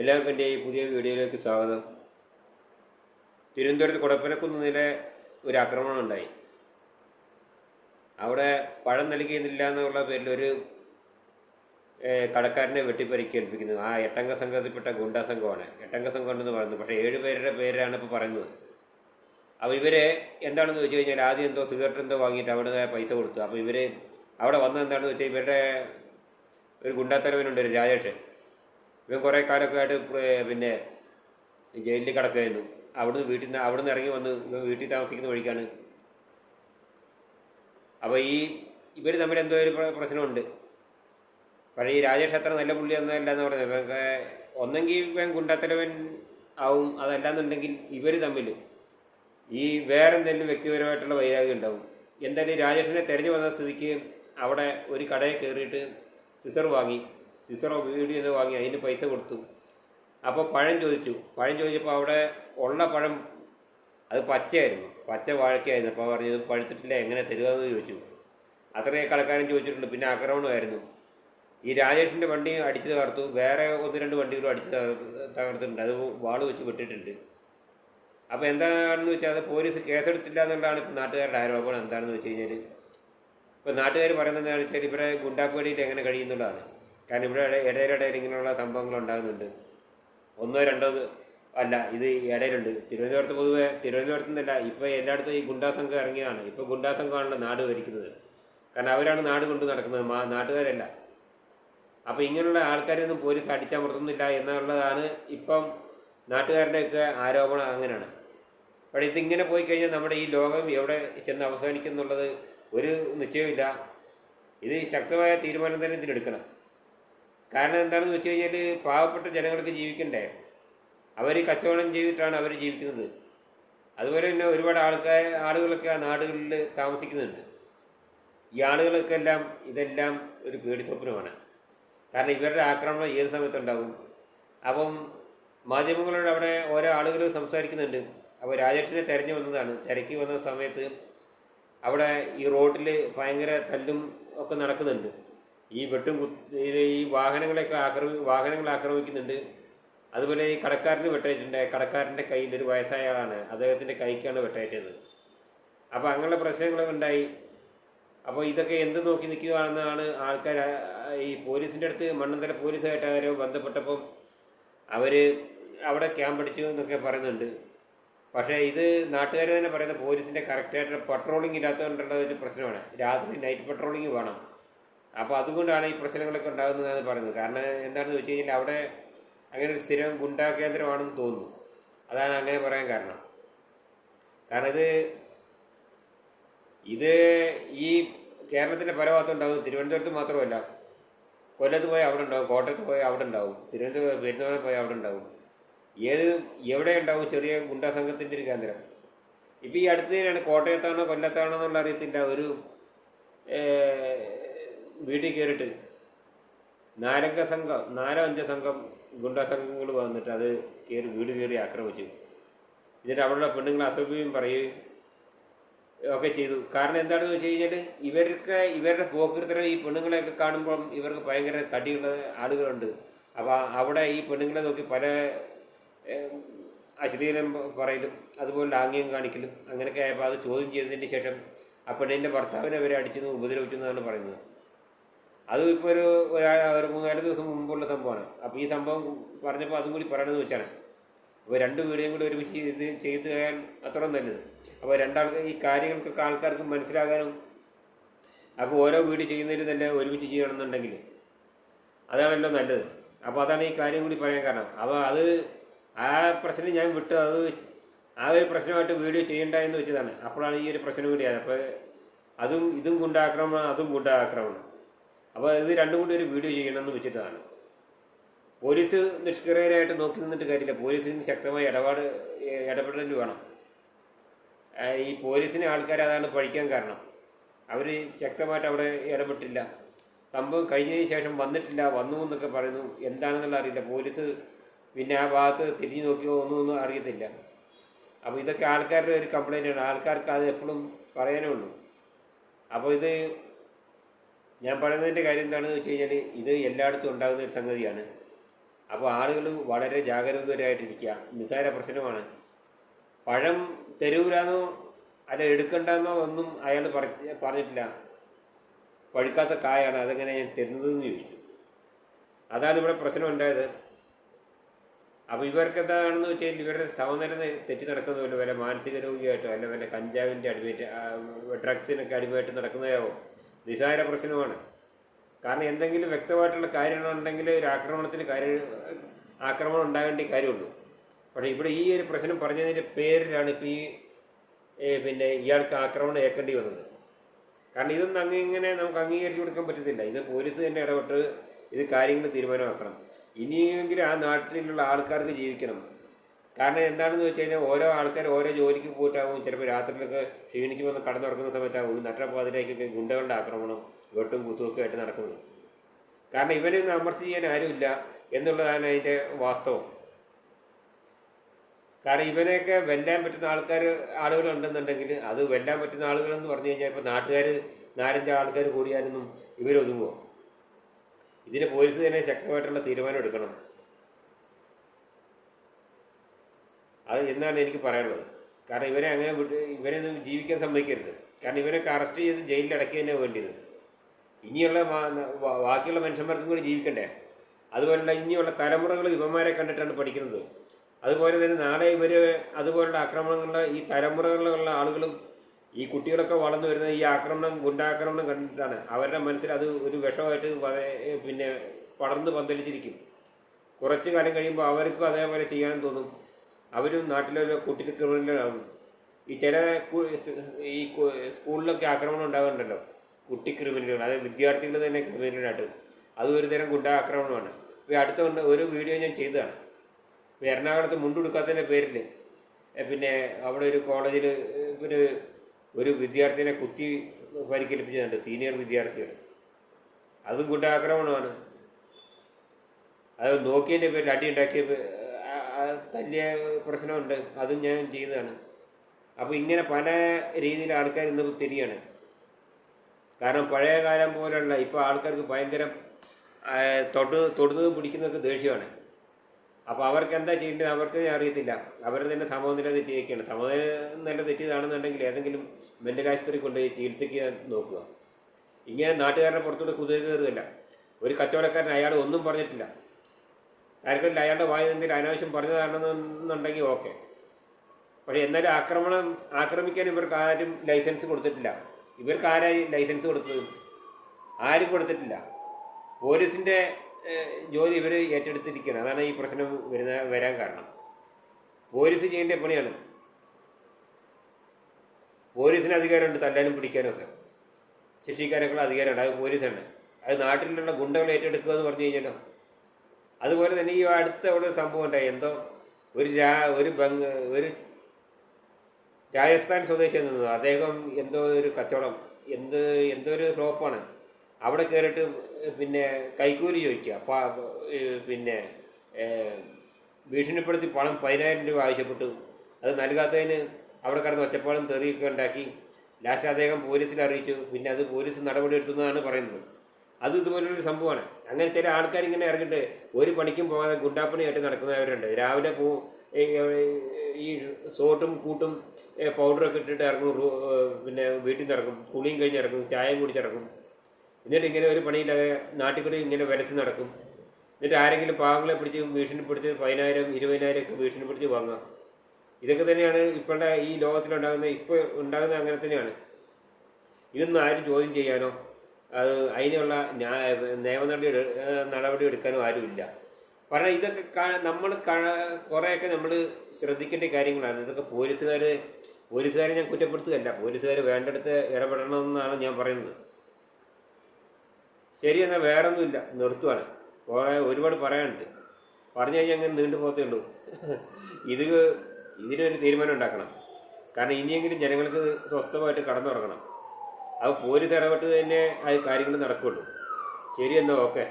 എല്ലാവർക്കും എന്റെ ഈ പുതിയ വീഡിയോയിലേക്ക് സ്വാഗതം. തിരുവനന്തപുരത്ത് കുടപ്പനക്കുന്നിലെ ഒരു ആക്രമണം ഉണ്ടായി. അവിടെ പഴം നൽകിയിരുന്നില്ല എന്നുള്ള പേരിൽ ഒരു കടക്കാരനെ വെട്ടിപ്പരിക്കേൽപ്പിക്കുന്നു. ആ എട്ടംഗ സംഘത്തിൽപ്പെട്ട ഗുണ്ടാ സംഘമാണ്. എട്ടംഗ സംഘം എന്ന് പറയുന്നു. പക്ഷേ ഏഴ് പേരുടെ പേരാണ് ഇപ്പോൾ പറയുന്നത്. അപ്പോൾ ഇവരെ എന്താണെന്ന് വെച്ച് കഴിഞ്ഞാൽ ആദ്യം എന്തോ സിഗരറ്റ് എന്തോ വാങ്ങിയിട്ട് അവിടെ പൈസ കൊടുത്തു. അപ്പോൾ ഇവർ അവിടെ വന്നത് എന്താണെന്ന് വെച്ചാൽ ഇവരുടെ ഒരു ഗുണ്ടാത്തലവനുണ്ട് ഒരു രാജേഷ്. ഇവൻ കുറേ കാലമൊക്കെ ആയിട്ട് പിന്നെ ജയിലിൽ കിടക്കുകയായിരുന്നു. അവിടുന്ന് വീട്ടിൽ നിന്ന് അവിടുന്ന് ഇറങ്ങി വന്ന് ഇവൻ വീട്ടിൽ താമസിക്കുന്ന വഴിക്കാണ്. അപ്പോൾ ഈ ഇവർ തമ്മിൽ എന്തോ ഒരു പ്രശ്നമുണ്ട്. പഴയ ഈ രാജേഷ് അത്ര നല്ല പുള്ളി ഒന്നല്ല എന്ന് പറഞ്ഞത് ഒന്നെങ്കിൽ ഇവൻ ഗുണ്ടാത്തലവൻ ആവും. അതല്ലാന്നുണ്ടെങ്കിൽ ഇവർ തമ്മിൽ ഈ വേറെ എന്തെങ്കിലും വ്യക്തിപരമായിട്ടുള്ള വൈരാഗ്യം ഉണ്ടാവും. എന്തായാലും രാജേഷിനെ തിരഞ്ഞു വന്ന സ്ഥിതിക്ക് അവിടെ ഒരു കടയിൽ കയറിയിട്ട് സിസർ വാങ്ങി. സിസറോ വീഡിയോ എന്ന് വാങ്ങി അതിന് പൈസ കൊടുത്തു. അപ്പോൾ പഴം ചോദിച്ചു. പഴം ചോദിച്ചപ്പോൾ അവിടെ ഉള്ള പഴം അത് പച്ചയായിരുന്നു. പച്ച വാഴയ്ക്കായിരുന്നു അപ്പോൾ പറഞ്ഞത് പഴുത്തിട്ടില്ല എങ്ങനെ തരുമെന്ന് ചോദിച്ചു. അത്രയും കളക്കാരൻ ചോദിച്ചിട്ടുണ്ട്. പിന്നെ ആക്രമണമായിരുന്നു. ഈ രാജേഷിന്റെ വണ്ടി അടിച്ചു തകർത്തു. വേറെ ഒന്ന് രണ്ട് വണ്ടികളും അടിച്ചു തകർ- തകർത്തിട്ടുണ്ട്. അത് വാൾ വെച്ച് വിട്ടിട്ടുണ്ട് അപ്പോൾ എന്താണെന്ന് വെച്ചാൽ അത് പോലീസ് കേസെടുത്തില്ല എന്നുള്ളതാണ് ഇപ്പോൾ നാട്ടുകാരുടെ ആരോപണം. എന്താണെന്ന് വെച്ച് കഴിഞ്ഞാൽ ഇപ്പോൾ നാട്ടുകാർ പറയുന്നത് എന്താണെന്ന് വെച്ചാൽ ഇവിടെ ഗുണ്ടാപ്പേടിയിൽ എങ്ങനെ കഴിയുന്നുള്ളതാണ്. കാരണം ഇവിടെ ഇട- ഇടയിലിടയിൽ ഇങ്ങനെയുള്ള സംഭവങ്ങൾ ഉണ്ടാകുന്നുണ്ട്. ഒന്നോ രണ്ടോ അല്ല ഇത് ഇടയിലുണ്ട്. തിരുവനന്തപുരത്ത് പൊതുവെ തിരുവനന്തപുരത്ത് നിന്നല്ല ഇപ്പോൾ എല്ലായിടത്തും ഈ ഗുണ്ടാ സംഘം ഇറങ്ങിയതാണ്. ഇപ്പോൾ ഗുണ്ടാ സംഘമാണല്ലോ നാട് ഭരിക്കുന്നത്. കാരണം അവരാണ് നാട് കൊണ്ട് നടക്കുന്നത് മാ നാട്ടുകാരല്ല. അപ്പോൾ ഇങ്ങനെയുള്ള ആൾക്കാരെയൊന്നും പോലീസ് അടിച്ചമർത്തുന്നില്ല എന്നുള്ളതാണ് ഇപ്പം നാട്ടുകാരുടെയൊക്കെ ആരോപണം അങ്ങനെയാണ്. പക്ഷേ ഇതിങ്ങനെ പോയി കഴിഞ്ഞാൽ നമ്മുടെ ഈ ലോകം എവിടെ ചെന്ന് അവസാനിക്കുന്നുള്ളത് ഒരു നിശ്ചയമില്ല ഇത് ശക്തമായ തീരുമാനം തന്നെ ഇതിനെടുക്കണം. കാരണം എന്താണെന്ന് വെച്ച് കഴിഞ്ഞാൽ പാവപ്പെട്ട ജനങ്ങൾക്ക് ജീവിക്കണ്ടേ? അവർ കച്ചവടം ചെയ്തിട്ടാണ് അവർ ജീവിക്കുന്നത്. അതുപോലെ തന്നെ ഒരുപാട് ആൾക്കാർ ആളുകളൊക്കെ ആ നാടുകളിൽ താമസിക്കുന്നുണ്ട്. ഈ ആളുകൾക്കെല്ലാം ഇതെല്ലാം ഒരു പേടിസ്വപ്നമാണ് കാരണം ഇവരുടെ ആക്രമണം ഏത് സമയത്തുണ്ടാകും? അപ്പം മാധ്യമങ്ങളോട് അവിടെ ഓരോ ആളുകൾ സംസാരിക്കുന്നുണ്ട്. അപ്പോൾ രാജേഷിനെ തിരഞ്ഞു വന്നതാണ്. തിരക്കി വന്ന സമയത്ത് അവിടെ ഈ റോഡിൽ ഭയങ്കര തല്ലും ഒക്കെ നടക്കുന്നുണ്ട്. ഈ വെട്ടും ഈ വാഹനങ്ങളെയൊക്കെ ആക്രമി വാഹനങ്ങൾ ആക്രമിക്കുന്നുണ്ട്. അതുപോലെ ഈ കടക്കാരന് വെട്ടേറ്റിട്ടുണ്ട്. കടക്കാരന്റെ കയ്യിൽ ഒരു വയസ്സായ ആളാണ്. അദ്ദേഹത്തിന്റെ കൈക്കാണ് വെട്ടേറ്റത്. അപ്പോൾ അങ്ങനെയുള്ള പ്രശ്നങ്ങളൊക്കെ ഉണ്ടായി. അപ്പോൾ ഇതൊക്കെ എന്ത് നോക്കി നിൽക്കുകയാണെന്നാണ് ആൾക്കാർ ഈ പോലീസിന്റെ അടുത്ത് മണ്ണന്തല പോലീസായിട്ട് ആരോ ബന്ധപ്പെട്ടപ്പം അവർ അവിടെ ക്യാമ്പ് അടിച്ചു എന്നൊക്കെ പറയുന്നുണ്ട്. പക്ഷേ ഇത് നാട്ടുകാർ തന്നെ പറയുന്ന പോലീസിന്റെ കറക്റ്റായിട്ട് പട്രോളിംഗ് ഇല്ലാത്തതുകൊണ്ടുള്ള ഒരു പ്രശ്നമാണ്. രാത്രി നൈറ്റ് പട്രോളിംഗ് വേണം. അപ്പോൾ അതുകൊണ്ടാണ് ഈ പ്രശ്നങ്ങളൊക്കെ ഉണ്ടാകുന്നതെന്നാണ് പറയുന്നത്. കാരണം എന്താണെന്ന് വെച്ച് കഴിഞ്ഞാൽ അവിടെ അങ്ങനെ ഒരു സ്ഥിരം ഗുണ്ടാ കേന്ദ്രമാണെന്ന് തോന്നുന്നു. അതാണ് അങ്ങനെ പറയാൻ കാരണം. കാരണം ഇത് ഇത് ഈ കേരളത്തിന്റെ പല ഭാഗത്തും ഉണ്ടാകും തിരുവനന്തപുരത്ത് മാത്രമല്ല. കൊല്ലത്ത് പോയി അവിടെ ഉണ്ടാവും കോട്ടയത്ത് പോയി അവിടെ ഉണ്ടാവും തിരുവനന്തപുരം പെരുന്നാളിൽ പോയി അവിടെ ഉണ്ടാവും ഏത് എവിടെ ഉണ്ടാവും ചെറിയ ഗുണ്ടാ സംഘത്തിന്റെ ഒരു കേന്ദ്രം. ഇപ്പം ഈ അടുത്തതിനാണ് കോട്ടയത്താണോ കൊല്ലത്താണോ എന്നുള്ള അറിയത്തില്ല. ഒരു വീട്ടിൽ കയറിയിട്ട് നാരംഗ സംഘം നാരോ അഞ്ച സംഘം ഗുണ്ടാ സംഘങ്ങൾ വന്നിട്ട് അത് കയറി വീട് കയറി ആക്രമിച്ചു. എന്നിട്ട് അവിടെയുള്ള പെണ്ണുങ്ങളെ അസഭ്യം പറയുകയും ഒക്കെ ചെയ്തു. കാരണം എന്താണെന്ന് വെച്ച് കഴിഞ്ഞാൽ ഇവർക്ക് ഇവരുടെ പോക്കൃത്തരം ഈ പെണ്ണുങ്ങളെയൊക്കെ കാണുമ്പോൾ ഇവർക്ക് ഭയങ്കര കടിയുള്ള ആളുകളുണ്ട്. അപ്പോൾ അവിടെ ഈ പെണ്ണുങ്ങളെ നോക്കി പല അശ്ലീലം പറയലും അതുപോലെ ലാംഗ്യം കാണിക്കലും അങ്ങനെയൊക്കെ ആയപ്പോൾ അത് ചോദ്യം ചെയ്തതിന് ശേഷം ആ പെണ്ണിന്റെ ഭർത്താവിനെ അവരെ അടിച്ചു ഉപദ്രവിച്ചു എന്നാണ് പറയുന്നത്. അത് ഇപ്പോൾ ഒരു ഒരാ ഒരു മൂന്നാൽ ദിവസം മുമ്പുള്ള സംഭവമാണ്. അപ്പോൾ ഈ സംഭവം പറഞ്ഞപ്പോൾ അതും കൂടി പറയണമെന്ന് വെച്ചാണ്. അപ്പോൾ രണ്ട് വീഡിയോയും കൂടി ഒരുമിച്ച് ഇത് ചെയ്ത് കഴിയാൻ അത്ര നല്ലത്. അപ്പോൾ രണ്ടാൾക്ക് ഈ കാര്യങ്ങൾക്കൊക്കെ ആൾക്കാർക്ക് മനസ്സിലാകാനും അപ്പോൾ ഓരോ വീഡിയോ ചെയ്യുന്നതിൽ തന്നെ ഒരുമിച്ച് ചെയ്യണമെന്നുണ്ടെങ്കിൽ അതാണല്ലോ നല്ലത്. അപ്പോൾ അതാണ് ഈ കാര്യം കൂടി പറയാൻ കാരണം. അപ്പോൾ അത് ആ പ്രശ്നം ഞാൻ വിട്ടു അത് ആ ഒരു പ്രശ്നമായിട്ട് വീഡിയോ ചെയ്യണ്ട എന്ന് വെച്ചതാണ്. അപ്പോഴാണ് ഈ ഒരു പ്രശ്നം കൂടി ആയത്. അപ്പോൾ അതും ഇതും ഗുണ്ടാക്രമണം അതും ഗുണ്ടാക്രമണം അപ്പോൾ ഇത് രണ്ടും കൂടി ഒരു വീഡിയോ ചെയ്യണമെന്ന് വെച്ചിട്ടാണ്. പോലീസ് നിഷ്ക്രിയരായിട്ട് നോക്കി നിന്നിട്ട് കാര്യമില്ല. പോലീസിന് ശക്തമായ ഇടപാട് ഇടപെടൽ വേണം. ഈ പോലീസിനെ ആൾക്കാർ അതാണ് പഴിക്കാൻ കാരണം. അവർ ശക്തമായിട്ട് അവിടെ ഇടപെട്ടില്ല. സംഭവം കഴിഞ്ഞതിന് ശേഷം വന്നിട്ടില്ല വന്നു എന്നൊക്കെ പറയുന്നു. എന്താണെന്നുള്ള അറിയില്ല. പോലീസ് പിന്നെ ആ ഭാഗത്ത് തിരിഞ്ഞു നോക്കിയോ ഒന്നും അറിയത്തില്ല. അപ്പോൾ ഇതൊക്കെ ആൾക്കാരുടെ ഒരു കംപ്ലൈന്റാണ് ആൾക്കാർക്ക് അത് എപ്പോഴും പറയാനേ ഉള്ളൂ. അപ്പോൾ ഇത് ഞാൻ പറയുന്നതിന്റെ കാര്യം എന്താണെന്ന് വെച്ച് കഴിഞ്ഞാൽ ഇത് എല്ലായിടത്തും ഉണ്ടാകുന്ന ഒരു സംഗതിയാണ്. അപ്പോൾ ആളുകൾ വളരെ ജാഗരൂകരായിട്ടിരിക്കുക നിസ്സാര പ്രശ്നമാണ്. പഴം തരൂരാന്നോ അല്ല എടുക്കണ്ടെന്നോ ഒന്നും അയാൾ പറഞ്ഞിട്ടില്ല. പഴുക്കാത്ത കായാണ്. അതെങ്ങനെ ഞാൻ തരുന്നതെന്ന് ചോദിച്ചു. അതാണ് ഇവിടെ പ്രശ്നം ഉണ്ടായത് അപ്പോൾ ഇവർക്ക് എന്താണെന്ന് വെച്ചാൽ ഇവരുടെ സമനില തെറ്റി നടക്കുന്നതല്ലോ. വല്ല മാനസിക രോഗിയായിട്ടോ അല്ല വല്ല കഞ്ചാവിന്റെ അടിമയായിട്ട് ഡ്രഗ്സിനൊക്കെ അടിമയായിട്ട് നടക്കുന്നതാവോ നിസാര പ്രശ്നമാണ്. കാരണം എന്തെങ്കിലും വ്യക്തമായിട്ടുള്ള കാര്യങ്ങളുണ്ടെങ്കിൽ ഒരു ആക്രമണത്തിന് കാര്യം ആക്രമണം ഉണ്ടാകേണ്ട കാര്യമുള്ളൂ. പക്ഷേ ഇവിടെ ഈ ഒരു പ്രശ്നം പറഞ്ഞതിന്റെ പേരിലാണ് ഇപ്പോൾ ഈ പിന്നെ ഇയാൾക്ക് ആക്രമണം ഏൽക്കേണ്ടി വന്നത്. കാരണം ഇതൊന്നും അങ്ങ് ഇങ്ങനെ നമുക്ക് അംഗീകരിച്ചു കൊടുക്കാൻ പറ്റത്തില്ല. ഇത് പോലീസ് തന്നെ ഇടപെട്ട് ഇത് കാര്യങ്ങൾ തീരുമാനമാക്കണം. ഇനിയെങ്കിലും ആ നാട്ടിലുള്ള ആൾക്കാർക്ക് ജീവിക്കണം. കാരണം എന്താണെന്ന് വെച്ച് കഴിഞ്ഞാൽ ഓരോ ആൾക്കാർ ഓരോ ജോലിക്ക് പോയിട്ടാവും ചിലപ്പോൾ രാത്രിയിലൊക്കെ വന്ന് കടന്നുറക്കുന്ന സമയത്താവും നട്ടപ്പാതിലേക്കൊക്കെ ഗുണ്ടകളുടെ ആക്രമണം വെട്ടും കുത്തുമൊക്കെ ആയിട്ട് നടക്കുന്നത്. കാരണം ഇവനൊന്നും അമർച്ച ചെയ്യാൻ ആരുമില്ല എന്നുള്ളതാണ് അതിന്റെ വാസ്തവം. കാരണം ഇവനെയൊക്കെ വെല്ലാൻ പറ്റുന്ന ആൾക്കാർ ആളുകളുണ്ടെന്നുണ്ടെങ്കിൽ അത് വെല്ലാൻ പറ്റുന്ന ആളുകളെന്ന് പറഞ്ഞു കഴിഞ്ഞാൽ ഇപ്പോൾ നാട്ടുകാർ നാലഞ്ച് ആൾക്കാർ കൂടിയാലൊന്നും ഇവരൊതുങ്ങുമോ ഇതിന് പോലീസ് തന്നെ ശക്തമായിട്ടുള്ള തീരുമാനം എടുക്കണം. അത് എന്നാണ് എനിക്ക് പറയാനുള്ളത്. കാരണം ഇവരെ അങ്ങനെ വിട്ട് ഇവരെ ഒന്നും ജീവിക്കാൻ സമ്മതിക്കരുത്. കാരണം ഇവരൊക്കെ അറസ്റ്റ് ചെയ്ത് ജയിലിൽ അടക്കി തന്നെ വേണ്ടിയത്. ഇനിയുള്ള ബാക്കിയുള്ള മനുഷ്യന്മാർക്കും കൂടി ജീവിക്കണ്ടേ? അതുപോലുള്ള ഇനിയുള്ള തലമുറകൾ ഇവന്മാരെ കണ്ടിട്ടാണ് പഠിക്കുന്നത്. അതുപോലെ തന്നെ നാളെ ഇവർ അതുപോലുള്ള ആക്രമണങ്ങളുടെ ഈ തലമുറകളിലുള്ള ആളുകളും ഈ കുട്ടികളൊക്കെ വളർന്നു വരുന്ന ഈ ആക്രമണം ഗുണ്ടാക്രമണം കണ്ടിട്ടാണ് അവരുടെ മനസ്സിൽ അത് ഒരു വിഷമായിട്ട് പിന്നെ പടർന്ന് പന്തലിച്ചിരിക്കും. കുറച്ച് കാലം കഴിയുമ്പോൾ അവർക്കും അതേപോലെ ചെയ്യാൻ തോന്നും. അവരും നാട്ടിലെ കുട്ടി ക്രിമിനലാകും ഈ ചില ഈ സ്കൂളിലൊക്കെ ആക്രമണം ഉണ്ടാകുന്നുണ്ടല്ലോ കുട്ടി ക്രിമിനലുകൾ അതായത് വിദ്യാർത്ഥികൾ തന്നെ ക്രിമിനലായിട്ട് അത് ഒരു തരം ഗുണ്ട ആക്രമണമാണ് ഇപ്പോൾ അടുത്ത ഒരു വീഡിയോ ഞാൻ ചെയ്തതാണ്. എറണാകുളത്ത് മുണ്ടുടുക്കാത്തതിന്റെ പേരിൽ പിന്നെ അവിടെ ഒരു കോളേജിൽ ഒരു ഒരു വിദ്യാർത്ഥിനെ കുത്തി പരിക്കേൽപ്പിച്ചിട്ടുണ്ട് സീനിയർ വിദ്യാർത്ഥികൾ. അതും ഗുണ്ടാക്രമണമാണ്. അത് നോക്കിയതിന്റെ പേരിൽ അടി ഉണ്ടാക്കിയ തല്ലിയ പ്രശ്നമുണ്ട്. അതും ഞാൻ ചെയ്തതാണ് അപ്പോൾ ഇങ്ങനെ പല രീതിയിൽ ആൾക്കാർ ഇന്ന് തിരിയാണ്. കാരണം പഴയ കാലം പോലുള്ള ഇപ്പോൾ ആൾക്കാർക്ക് ഭയങ്കര തൊട്ട് തൊടുന്നതും പിടിക്കുന്നതൊക്കെ ദേഷ്യമാണ്. അപ്പോൾ അവർക്ക് എന്താ ചെയ്യേണ്ടത് അവർക്ക് അറിയത്തില്ല. അവർ തന്നെ സമനില തെറ്റിയൊക്കെയാണ് സമനില തെറ്റിയതാണെന്നുണ്ടെങ്കിൽ ഏതെങ്കിലും മെന്റൽ ആശുപത്രി കൊണ്ടുപോയി ചികിത്സയ്ക്ക് നോക്കുക. ഇങ്ങനെ നാട്ടുകാരുടെ പുറത്തൂടെ കുതിര കയറുകയല്ല. ഒരു കച്ചവടക്കാരൻ അയാൾ ഒന്നും പറഞ്ഞിട്ടില്ല. ആർക്കെങ്കിലും അയാളുടെ വായു എന്തെങ്കിലും അനാവശ്യം പറഞ്ഞതാണെന്നുണ്ടെങ്കിൽ ഓക്കെ. പക്ഷേ എന്നാലും ആക്രമണം ആക്രമിക്കാൻ ഇവർക്ക് ആരും ലൈസൻസ് കൊടുത്തിട്ടില്ല. ഇവർക്ക് ആരായി ലൈസൻസ് കൊടുത്തത്? ആരും കൊടുത്തിട്ടില്ല. പോലീസിന്റെ ജോലി ഇവർ ഏറ്റെടുത്തിരിക്കുകയാണ്. അതാണ് ഈ പ്രശ്നം വരുന്ന വരാൻ കാരണം. പോലീസ് ചെയ്യേണ്ട പണിയാണ്. പോലീസിന് അധികാരമുണ്ട് തല്ലാനും പിടിക്കാനും ഒക്കെ. ശിക്ഷിക്കാനൊക്കെ അധികാരമുണ്ട്. അത് പോലീസാണ്. അത് നാട്ടിലുള്ള ഗുണ്ടകൾ ഏറ്റെടുക്കുക എന്ന് പറഞ്ഞു കഴിഞ്ഞാലോ? അതുപോലെ തന്നെ ഈ അടുത്ത അവിടെ സംഭവം ഉണ്ടായി. എന്തോ ഒരു രാ ഒരു ബംഗ ഒരു രാജസ്ഥാൻ സ്വദേശിയിൽ നിന്നു അദ്ദേഹം എന്തോ ഒരു കച്ചവടം എന്ത് എന്തോ ഒരു ഷോപ്പാണ്. അവിടെ കയറിയിട്ട് പിന്നെ കൈക്കൂലി ചോദിക്കുക. പിന്നെ ഭീഷണിപ്പെടുത്തി പണം പതിനായിരം രൂപ ആവശ്യപ്പെട്ടു. അത് നൽകാത്തതിന് അവിടെ കിടന്ന് ഒച്ചപ്പാടും തെറിയൊക്കെ ഉണ്ടാക്കി. ലാസ്റ്റ് അദ്ദേഹം പോലീസിൽ അറിയിച്ചു. പിന്നെ അത് പോലീസ് നടപടി എടുത്തുന്നതാണ് പറയുന്നത്. അത് ഇതുപോലൊരു സംഭവമാണ്. അങ്ങനെ ചില ആൾക്കാർ ഇങ്ങനെ ഇറങ്ങിട്ട് ഒരു പണിക്കും പോകാതെ ഗുണ്ടാപ്പണിയായിട്ട് നടക്കുന്നവരുണ്ട്. രാവിലെ പോ ഈ- സോട്ടും കൂട്ടും പൗഡറൊക്കെ ഇട്ടിട്ട് ഇറങ്ങും പിന്നെ വീട്ടിൽ നിന്ന് ഇറങ്ങും കുളിയും കഴിഞ്ഞ് ഇറങ്ങും ചായയും കുടിച്ചിറങ്ങും എന്നിട്ട് ഇങ്ങനെ ഒരു പണിയില്ലാതെ നാട്ടിൽ ഇങ്ങനെ വിലച്ച് നടക്കും. എന്നിട്ട് ആരെങ്കിലും പാവങ്ങളെ പിടിച്ച് ഭീഷണിപ്പെടുത്തി പതിനായിരം ഇരുപതിനായിരം ഒക്കെ ഭീഷണിപ്പെടുത്തി വാങ്ങാം ഇതൊക്കെ തന്നെയാണ് ഇപ്പോഴത്തെ ഈ ലോകത്തിലുണ്ടാകുന്ന ഇപ്പോൾ ഉണ്ടാകുന്ന അങ്ങനെ തന്നെയാണ്. ഇതൊന്നും ആരും ചോദ്യം ചെയ്യാനോ അത് അതിനുള്ള ന്യായ നിയമ നടപടി എടുക്കാനും ആരുമില്ല. കാരണം ഇതൊക്കെ നമ്മൾ കുറേയൊക്കെ നമ്മൾ ശ്രദ്ധിക്കേണ്ട കാര്യങ്ങളാണ്. ഇതൊക്കെ പോലീസുകാർ പോലീസുകാരെ ഞാൻ കുറ്റപ്പെടുത്തുകയല്ല. പോലീസുകാർ വേണ്ടടുത്ത് ഇടപെടണമെന്നാണ് ഞാൻ പറയുന്നത്. ശരി എന്നാൽ വേറെ ഒന്നുമില്ല നിർത്തുവാണ്. കുറേ ഒരുപാട് പറയാനുണ്ട്. പറഞ്ഞു കഴിഞ്ഞാൽ അങ്ങനെ നീണ്ടു പോകത്തേ ഉള്ളൂ. ഇത് ഇതിനൊരു തീരുമാനം ഉണ്ടാക്കണം. കാരണം ഇനിയെങ്കിലും ജനങ്ങൾക്ക് സ്വസ്ഥമായിട്ട് കടന്നുറങ്ങണം. അത് പോലീസ് ഇടപെട്ട് തന്നെ അത് കാര്യങ്ങൾ നടക്കുള്ളൂ. ശരി ഓക്കെ.